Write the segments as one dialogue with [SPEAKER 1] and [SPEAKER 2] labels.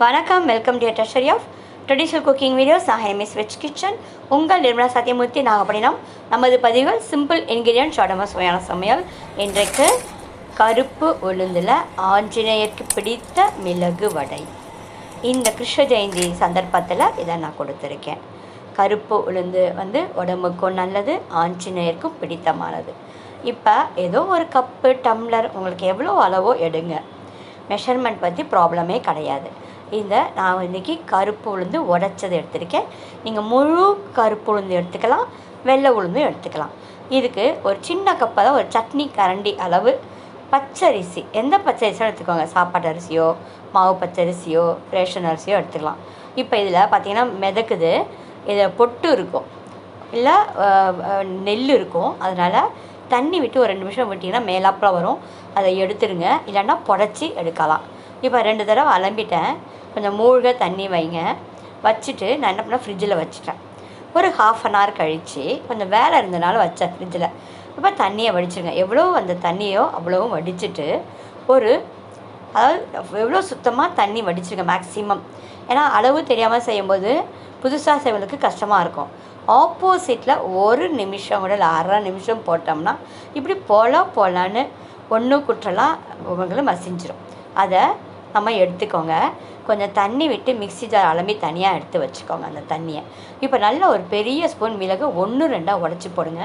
[SPEAKER 1] வணக்கம் welcome dear treasury of traditional cooking videos நான் ஹேமிஸ் வெஜ் கிச்சன். உங்கள் நிர்மலா சத்தியமூர்த்தி நாகப்பட்டினம். நமது பதிவுகள் சிம்பிள் இன்கிரியன்ட் உடம்பு சுவையான சமையல். இன்றைக்கு கருப்பு உளுந்தில் ஆஞ்சநேயருக்கு பிடித்த மிளகு வடை. இந்த கிருஷ்ண ஜெயந்தி சந்தர்ப்பத்தில் இதை நான் கொடுத்துருக்கேன். கருப்பு உளுந்து வந்து உடம்புக்கும் நல்லது ஆஞ்சநேயருக்கும் பிடித்தமானது. இப்போ ஏதோ ஒரு கப்பு டம்ளர் உங்களுக்கு எவ்வளோ அளவோ எடுங்க. மெஷர்மெண்ட் பற்றி ப்ராப்ளமே கிடையாது. இந்த நான் இன்றைக்கி கருப்பு உளுந்து உடச்சதை எடுத்திருக்கேன். நீங்கள் முழு கருப்பு உளுந்து எடுத்துக்கலாம் வெள்ளை உளுந்தும் எடுத்துக்கலாம். இதுக்கு ஒரு சின்ன கப்பை தான் ஒரு சட்னி கரண்டி அளவு பச்சரிசி. எந்த பச்சரிசியும் எடுத்துக்கோங்க சாப்பாட்டு அரிசியோ மாவு பச்சரிசியோ ரேஷன் அரிசியோ எடுத்துக்கலாம். இப்போ இதில் பார்த்தீங்கன்னா மிதக்குது. இதில் பொட்டு இருக்கும். இல்லை நெல் இருக்கும். அதனால் தண்ணி விட்டு ஒரு ரெண்டு நிமிஷம் விட்டிங்கன்னா மேலாப்பில் வரும். அதை எடுத்துருங்க. இல்லைன்னா புடச்சி எடுக்கலாம். இப்போ ரெண்டு தடவை அலம்பிட்டேன். கொஞ்சம் மூழ்க தண்ணி வைங்க. வச்சுட்டு நான் என்ன பண்ணேன்? ஃப்ரிட்ஜில் வச்சுட்டேன். ஒரு ஹாஃப் அன் ஹவர் கழித்து கொஞ்சம் வேலை இருந்தனால வச்சேன் ஃப்ரிட்ஜில் இப்போ தண்ணியை வடிச்சிருங்க. எவ்வளோ அந்த தண்ணியோ அவ்வளோவும் வடிச்சிட்டு ஒரு அதாவது எவ்வளோ சுத்தமாக தண்ணி வடிச்சிருங்க மேக்ஸிமம் ஏன்னா அளவு தெரியாமல் செய்யும்போது புதுசாக செய்வதற்கு கஷ்டமாக இருக்கும். ஆப்போசிட்டில் ஒரு நிமிஷம் கூட இல்லை அரை நிமிஷம் போட்டோம்னா இப்படி போல போலான்னு ஒன்று குற்றலாம் உங்களுக்கு மசிஞ்சிடும் அதை நம்ம எடுத்துக்கோங்க. கொஞ்சம் தண்ணி விட்டு மிக்சி ஜார் அலம்பி தனியாக எடுத்து வச்சுக்கோங்க அந்த தண்ணியை. இப்போ நல்லா ஒரு பெரிய ஸ்பூன் மிளகு ஒன்று ரெண்டாக உடச்சி போடுங்க.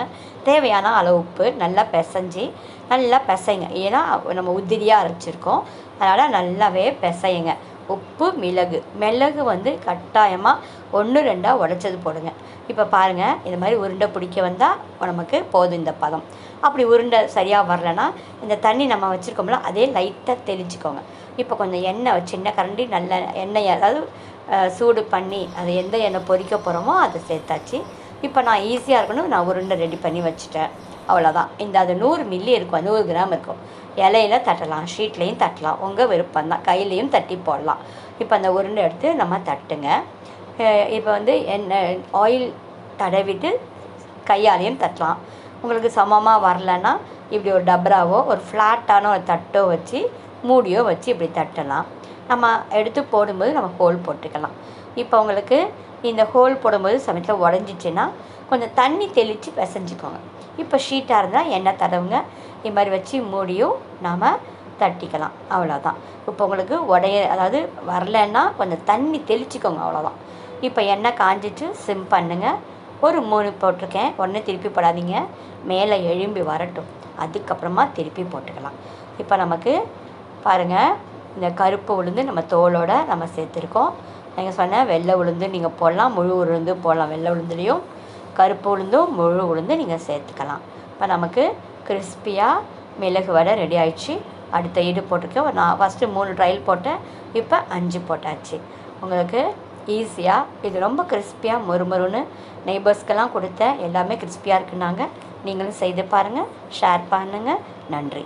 [SPEAKER 1] தேவையான அளவு உப்பு நல்லா பிசைஞ்சு நல்லா பிசைங்க. ஏன்னா நம்ம உதிரியாக அரைச்சிருக்கோம். அதனால் நல்லாவே பிசையுங்க. உப்பு மிளகு. மிளகு வந்து கட்டாயமாக ஒன்று ரெண்டாக உடச்சது போடுங்க. இப்போ பாருங்கள் இது மாதிரி உருண்டை பிடிக்க வந்தால் நமக்கு போதும் இந்த பதம். அப்படி உருண்டை சரியாக வரலன்னா இந்த தண்ணி நம்ம வச்சுருக்கோம்ல அதே லைட்டாக தெளிச்சுக்கோங்க. இப்போ கொஞ்சம் எண்ணெய் சின்ன கரண்டி நல்ல எண்ணெய் அதாவது சூடு பண்ணி அது எந்த எண்ணெய் பொரிக்க போகிறோமோ அதை சேர்த்தாச்சு. இப்போ நான் ஈஸியாக இருக்கணும் நான் உருண்டை ரெடி பண்ணி வச்சுட்டேன். அவ்வளோதான் இந்த அது நூறு மில்லி இருக்கும் நூறு கிராம் இருக்கும். இலையில தட்டலாம் ஷீட்லேயும் தட்டலாம். உங்கள் விருப்பம் தான் கையிலையும் தட்டி போடலாம். இப்போ அந்த உருண்டை எடுத்து நம்ம தட்டுங்க. இப்போ வந்து என்ன ஆயில் தடவிட்டு கையாலையும் தட்டலாம். உங்களுக்கு சமமாக வரலன்னா இப்படி ஒரு டப்ராவோ ஒரு ஃப்ளாட்டான ஒரு தட்டோ வச்சு மூடியோ வச்சு இப்படி தட்டலாம். நம்ம எடுத்து போடும்போது நம்ம ஹோல் போட்டுக்கலாம். இப்போ உங்களுக்கு இந்த ஹோல் போடும்போது சமயத்தில் உடஞ்சிச்சின்னா கொஞ்சம் தண்ணி தெளித்து பிசைஞ்சிக்கோங்க. இப்போ ஷீட்டாக இருந்தால் எண்ணெய் தடவுங்க. இது மாதிரி வச்சு மூடியும் நாம் தட்டிக்கலாம். அவ்வளோதான் இப்போ உங்களுக்கு உடைய அதாவது வரலன்னா கொஞ்சம் தண்ணி தெளிச்சிக்கோங்க அவ்வளோதான் இப்போ எண்ணெய் காஞ்சிட்டு சிம் பண்ணுங்கள் ஒரு மூணு போட்டிருக்கேன். உடனே திருப்பி போடாதீங்க. மேலே எழும்பி வரட்டும். அதுக்கப்புறமா திருப்பி போட்டுக்கலாம். இப்போ நமக்கு பாருங்கள் இந்த கருப்பு உளுந்து நம்ம தோலோட நம்ம சேர்த்துருக்கோம். நீங்கள் சொன்ன வெள்ளை உளுந்து நீங்கள் போடலாம் முழு உளுந்து போடலாம் வெள்ளை உளுந்துலேயும். கருப்பு உளுந்தும் முழு உளுந்து நீங்கள் சேர்த்துக்கலாம். இப்போ நமக்கு கிறிஸ்பியாக மிளகு வடை ரெடி ஆயிடுச்சு. அடுத்த ஈடு போட்டிருக்கேன். நான் ஃபஸ்ட்டு மூணு ட்ரையல் போட்டேன். இப்போ அஞ்சு போட்டாச்சு. உங்களுக்கு ஈஸியாக இது ரொம்ப கிறிஸ்பியாக மொறுமொறுன்னு நெய்பர்ஸ்க்கெல்லாம் கொடுத்தேன். எல்லாமே கிறிஸ்பியாக இருக்குன்னாங்க. நீங்களும் செய்து பாருங்கள் ஷேர் பண்ணுங்கள் நன்றி.